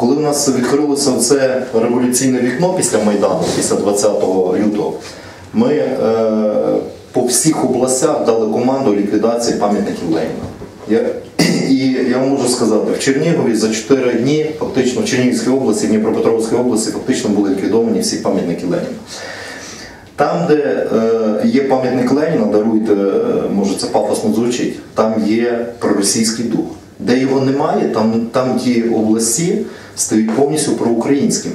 Коли в нас відкрилося це революційне вікно після Майдану, після 20 лютого, ми е, по всіх областях дали команду ліквідації пам'ятників Леніна. Я, і я вам можу сказати, в Чернігові за 4 дні, фактично в Чернігівській області, в Дніпропетровській області, фактично були ліквідовані всі пам'ятники Леніна. Там, де е, є пам'ятник Леніна, даруйте, е, може це пафосно звучить, там є проросійський дух. Де його немає, там, там ті області стають повністю проукраїнськими.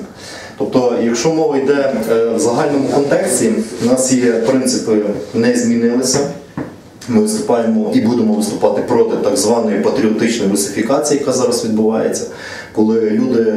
Тобто, якщо мова йде е, в загальному контексті, у нас є принципи не змінилися. Ми виступаємо і будемо виступати проти так званої патріотичної русифікації, яка зараз відбувається, коли люди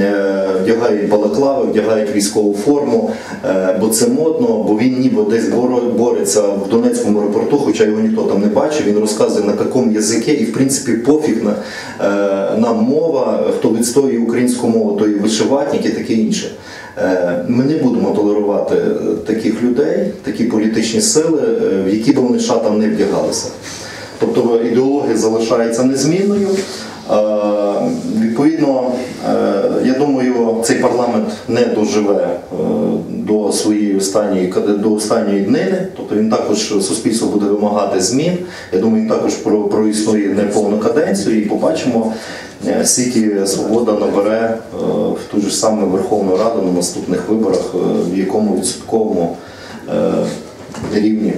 е, вдягають балаклави, вдягають військову форму, е, бо це модно, бо він ніби десь бореться в Донецькому аеропорту, хоча його ніхто там не бачив. Він розказує на якому язикі, і в принципі пофіг на е, нам мова, хто відстоює українську мову, той вишиватник і таке інше. Е, Ми не будемо толерувати таких людей, такі політичні сили, в які б вони шатам не вдягалися. Тобто ідеологія залишається незмінною. Е, Відповідно, е, я думаю, цей парламент не доживе е, до своєї останньої до останньої днини. Тобто він також суспільство буде вимагати змін. Я думаю, він також про, проіснує неповну каденцію і побачимо, е, скільки свобода набере е, в ту ж саму Верховну Раду на наступних виборах, е, в якому відсотковому е, рівні